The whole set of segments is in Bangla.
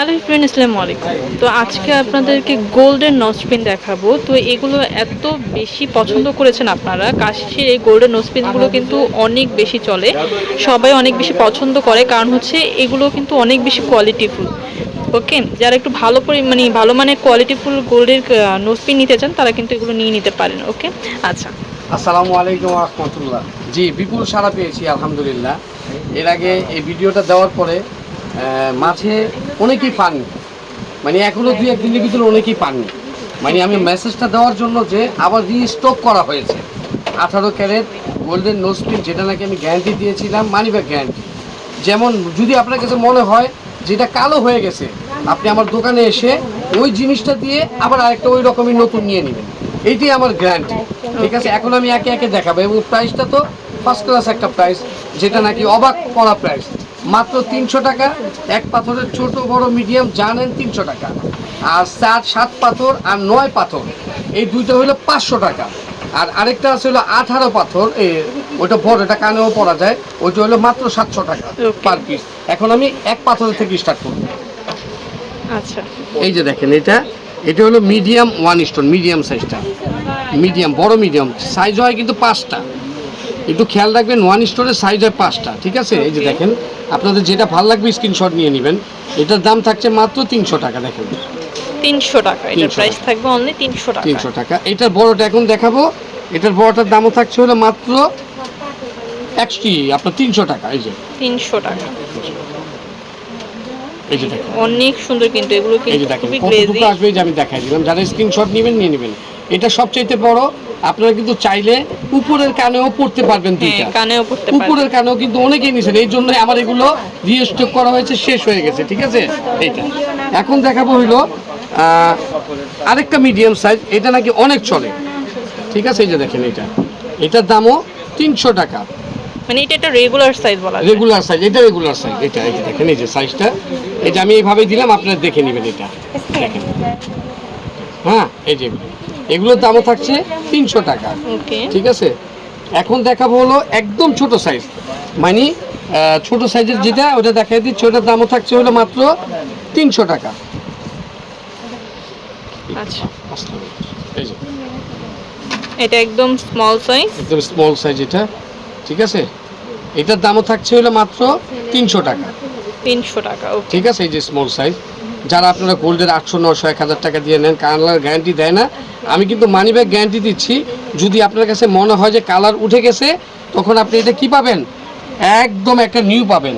হ্যালো ফ্রেন্ড আসসালামু আলাইকুম। তো আজকে আপনাদেরকে গোল্ডেন নোজপিন দেখাবো। তো এগুলো এত বেশি পছন্দ করেছেন আপনারা কাশির এই গোল্ডেন নোজপিনগুলো কিন্তু অনেক বেশি চলে। সবাই অনেক বেশি পছন্দ করে, কারণ হচ্ছে এগুলো কিন্তু অনেক বেশি কোয়ালিটিফুল ওকে? যারা একটু ভালো পরি মানে ভালো মানের কোয়ালিটিফুল গোল্ডের নোজপিন নিতে চান, তারা কিন্তু এগুলো নিয়ে নিতে পারেন, ওকে? আচ্ছা। আসসালামু আলাইকুম রহমতুল্লাহ। জি, বিপুল সারা পেয়েছি, আলহামদুলিল্লাহ। এর আগে এই ভিডিওটা দেওয়ার পরে মাঝে অনেকেই পাননি। মানে এখনও দুই একদিনের ভিতরে অনেকেই পাননি। মানে আমি মেসেজটা দেওয়ার জন্য যে আবার রিস্টক করা হয়েছে। আঠারো ক্যারেট গোল্ডেন নোজপিন যেটা নাকি আমি গ্যারান্টি দিয়েছিলাম মানি ব্যাগ গ্যারান্টি যেমন যদি আপনার কাছে মনে হয় যেটা কালো হয়ে গেছে, আপনি আমার দোকানে এসে ওই জিনিসটা দিয়ে আবার আরেকটা ওই রকমই নতুন নিয়ে নেবেন। এইটাই আমার গ্যারান্টি ঠিক আছে, এখন আমি একে একে দেখাবো। এবং প্রাইসটা তো ফার্স্ট ক্লাস একটা প্রাইস যেটা নাকি অবাক করা প্রাইস মাত্র তিনশো টাকা এক পাথরের ছোট বড় মিডিয়াম জানেন তিনশো টাকা। আর চার সাত পাথর আর নয় পাথর এই দুইটা হলো পাঁচশো টাকা। আর আরেকটা আছে হলো আঠারো পাথর ওটা বড় এটা কানেও পড়া যায় ওইটা হলো মাত্র সাতশো টাকা পার পিস এখন আমি এক পাথরের থেকে স্টার্ট করব। আচ্ছা। এই যে দেখেন এটা এটা হলো মিডিয়াম ওয়ান স্টোন মিডিয়াম সাইজটা মিডিয়াম বড় মিডিয়াম সাইজ হয় কিন্তু পাঁচটা। একটু খেয়াল রাখবেন ওয়ান স্টোরের সাইজ হয় পাঁচটা ঠিক আছে? এই যে দেখেন আপনাদের যেটা ভালো লাগবে স্ক্রিনশট নিয়ে নেবেন। এটার দাম থাকছে মাত্র তিনশো টাকা দেখেন। তিনশো টাকা এটার 300 প্রাইস থাকবে অনলি তিনশো টাকা। তিনশো টাকা। এটার বড়টা এখন দেখাবো। এটার বড়টার দামও থাকছে হলো মাত্র একটি আপনার তিনশো টাকা এই যে। তিনশো টাকা। এই যে দেখেন। অনেক সুন্দর কিন্তু এগুলো কিন্তু খুবই গ্লেজি আসবে যে আমি দেখাই দিলাম। যারা স্ক্রিনশট নেবেন নিয়ে নেবেন। এটা সবচাইতে বড়। আপনারা কিন্তু চাইলে উপরের কানেও পড়তে পারবেন হ্যাঁ দুইটা। কানেও পড়তে উপরের কানেও কিন্তু অনেকেই নিছেন। এই জন্য আমার এগুলো রিস্টক করা হয়েছে শেষ হয়ে গেছে ঠিক আছে? এইটা। এখন দেখাবো হইল আরেকটা মিডিয়াম সাইজ এটা নাকি অনেক চলে। ঠিক আছে? এই যে দেখেন এটা। এটার দামও তিনশো টাকা। মানে এটা একটা রেগুলার সাইজ বলা রেগুলার সাইজ এটা রেগুলার সাইজ এটা দেখেন এই যে সাইজটা এটা আমি এইভাবেই দিলাম আপনারা দেখে নেবেন এটা। দেখেন। হ্যাঁ এই যে। এগুলোর দামও থাকছে তিনশো টাকা। ঠিক আছে? এখন দেখাবো হলো একদম ছোট সাইজ মানে ছোট সাইজের যেটা ওটা দেখাই দিচ্ছি ওটার দামও থাকছে হলো মাত্র তিনশো টাকা। আচ্ছা। এটা একদম স্মল সাইজ একদম স্মল সাইজ এটা। ঠিক আছে? এটার দামও থাকছে হলো মাত্র তিনশো টাকা। তিনশো টাকা ঠিক আছে? এই যে স্মল সাইজ যারা আপনারা গোল্ডের আটশো নশো এক হাজার টাকা দিয়ে নেন কালার গ্যারান্টি দেয় না। আমি কিন্তু মানি ব্যাগ গ্যারান্টি দিচ্ছি যদি আপনার কাছে মনে হয় যে কালার উঠে গেছে তখন আপনি এটা কি পাবেন? একদম একটা নিউ পাবেন।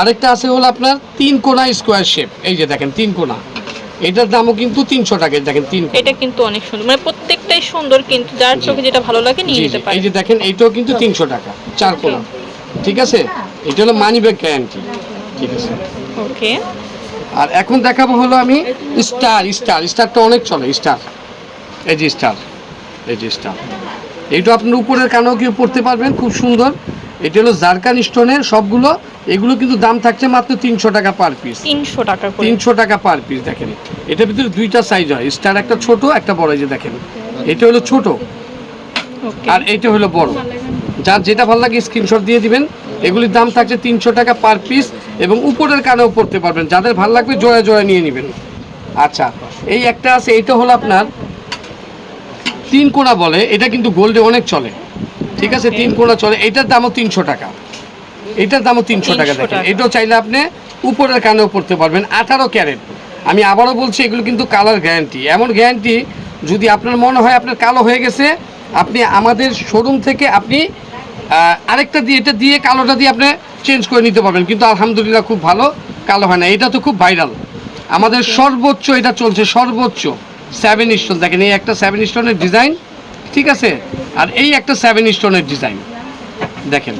আরেকটা আছে হলো আপনার তিন কোনা স্কোয়ার শেপ এই যে দেখেন তিন কোনা। এটার দামও কিন্তু তিনশো টাকা দেখেন তিন এটা কিন্তু অনেক সুন্দর। মানে প্রত্যেকটাই সুন্দর কিন্তু যার চোখে যেটা ভালো লাগে নিয়ে নিতে এই যে দেখেন এইটাও কিন্তু তিনশো টাকা চার কোনা। ঠিক আছে? এটা হলো মানি ব্যাগ গ্যারান্টি ঠিক আছে? ওকে আর এখন দেখাবো হলো আমি স্টার স্টার স্টারটা অনেক চলে স্টার। এই যে স্টার এই যে স্টার। এইটা আপনার উপরের কানেও কেউ পড়তে পারবেন খুব সুন্দর। এটা হলো জারকান স্টোনের সবগুলো এগুলো কিন্তু দাম থাকছে মাত্র তিনশো টাকা পার পিস। তিনশো টাকা করে। তিনশো টাকা পার পিস দেখেন। এটার ভিতরে দুইটা সাইজ হয় স্টার একটা ছোট একটা বড় এই যে দেখেন। এটা হলো ছোট। ওকে। আর এইটা হলো বড়। যার যেটা ভালো লাগে স্ক্রিনশট দিয়ে দিবেন। এগুলির দাম থাকছে তিনশো টাকা পার পিস এবং উপরের কানেও পড়তে পারবেন। যাদের ভালো লাগবে জোড়া জোড়া নিয়ে নেবেন। আচ্ছা এই একটা আছে এইটা হলো আপনার তিন কোনা বলে এটা কিন্তু গোল্ডে অনেক চলে। ঠিক আছে তিন কোনা চলে এটার দামও তিনশো টাকা। এটার দামও তিনশো টাকা 300 দেখেন। এটাও চাইলে আপনি উপরের কানেও পড়তে পারবেন আঠারো ক্যারেট। আমি আবারও বলছি এগুলো কিন্তু কালার গ্যারান্টি। এমন গ্যারান্টি যদি আপনার মনে হয় আপনার কালো হয়ে গেছে আপনি আমাদের শোরুম থেকে আপনি আরেকটা দিয়ে এটা দিয়ে কালোটা দিয়ে আপনি চেঞ্জ করে নিতে পারবেন। কিন্তু আলহামদুলিল্লাহ খুব ভালো কালো হয় না। এটা তো খুব ভাইরাল আমাদের সর্বোচ্চ এটা চলছে সর্বোচ্চ সেভেন স্টোন দেখেন এই একটা সেভেন স্টোনের ডিজাইন ঠিক আছে? আর এই একটা সেভেন স্টোনের ডিজাইন দেখেন।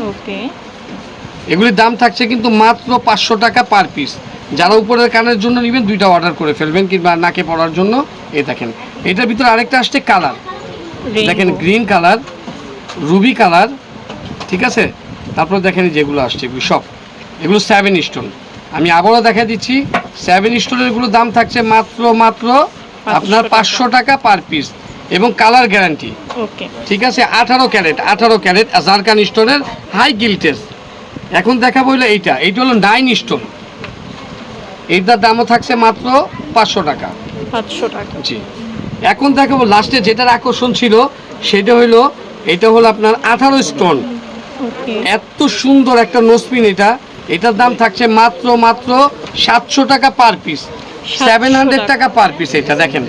এগুলির দাম থাকছে কিন্তু মাত্র পাঁচশো টাকা পার পিস যারা উপরের কানের জন্য নেবেন দুইটা অর্ডার করে ফেলবেন কিংবা নাকে পড়ার জন্য। এ দেখেন এটার ভিতরে আরেকটা আসছে কালার দেখেন গ্রিন কালার রুবি কালার ঠিক আছে? তারপর দেখেন যেগুলো আসছে এগুলো সব। এগুলো সেভেন স্টোন আমি আবারও দেখা দিচ্ছি সেভেন স্টোনের এগুলো দাম থাকছে মাত্র মাত্র আপনার পাঁচশো টাকা পার পিস এবং কালার গ্যারান্টি ঠিক আছে? আঠারো ক্যারেট আঠারো ক্যারেট জারকান স্টোনের হাই গিল্টেস এখন দেখাবো হলো এইটা। এইটা হলো নাইন স্টোন এইটার দামও থাকছে মাত্র পাঁচশো টাকা। পাঁচশো টাকা। জি। এখন দেখাবো লাস্টে যেটার আকর্ষণ ছিল সেটা হলো এটা হলো আপনার আঠারো স্টোন এত সুন্দর একটা নোসপিন এটা। এটার দাম থাকছে মাত্র মাত্র সাতশো টাকা পার পিস সেভেন হান্ড্রেড টাকা। পার পিস এটা দেখেন।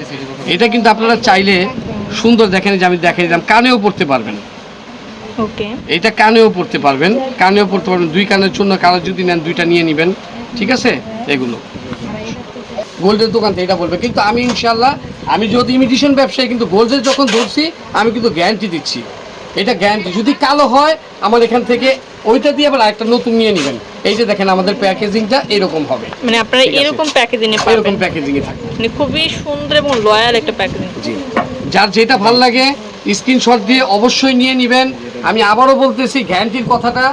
এটা কিন্তু আপনারা চাইলে সুন্দর দেখেন যে আমি দেখে দিলাম কানেও পড়তে পারবেন। এটা কানেও পড়তে পারবেন। কানেও পড়তে পারবেন দুই কানের জন্য কালার যদি নেন দুইটা নিয়ে নেবেন। ঠিক আছে? এগুলো। গোল্ডের দোকান এটা বলবে। কিন্তু আমি ইনশাল্লাহ আমি যদি ইমিটেশন ব্যবসায়ী কিন্তু গোল্ডের যখন ধরছি আমি কিন্তু গ্যারান্টি দিচ্ছি। এটা গ্যারান্টি যদি কালো হয় আমার এখান থেকে ওইটা দিয়ে আবার আরেকটা নতুন নিয়ে নেবেন। এই যে দেখেন আমাদের প্যাকেজিংটা এরকম হবে। মানে আপনারা এরকম প্যাকেজিং এ এরকম পাবেন প্যাকেজিংয়ে থাকবে। মানে খুবই সুন্দর এবং লয়াল একটা প্যাকেজিং জি। যার যেটা ভালো লাগে স্ক্রিনশট দিয়ে অবশ্যই নিয়ে নেবেন। আমি আবারও বলতেছি গ্যারান্টির কথাটা।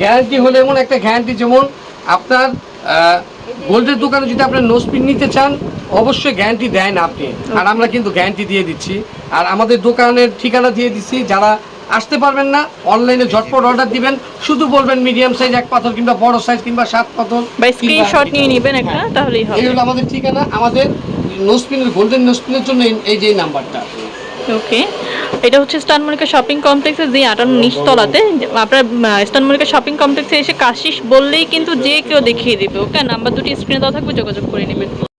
গ্যারান্টি হলে এমন একটা গ্যারান্টি যেমন আপনার গোল্ডের দোকানে যদি আপনার নোসপিন নিতে চান অবশ্যই গ্যারান্টি দেয় না আপনি। আর আমরা কিন্তু গ্যারান্টি দিয়ে দিচ্ছি। আর আমাদের দোকানের ঠিকানা দিয়ে দিচ্ছি। যারা আসতে পারবেন না। অনলাইনে ঝটপট অর্ডার দিবেন। শুধু বলবেন মিডিয়াম সাইজ এক পাথর কিংবা বড় সাইজ কিংবা সাত পাথর বা স্ক্রিনশট নিয়ে নেবেন একটা তাহলেই হবে। এই হলো আমাদের ঠিকানা। আমাদের নোসপিনের গোল্ডেন নোসপিনের জন্য এই- যে নাম্বারটা। ওকে এটা হচ্ছে স্টান মনিকা শপিং কমপ্লেক্সের যে আটান্ন নিচতলাতে। আপনার স্টান মনিকা শপিং কমপ্লেক্সে এসে কাশিস বললেই কিন্তু যে কেউ দেখিয়ে দেবে। ওকে নাম্বার দুটি স্ক্রিনে দেওয়া থাকবে যোগাযোগ করে নেবেন।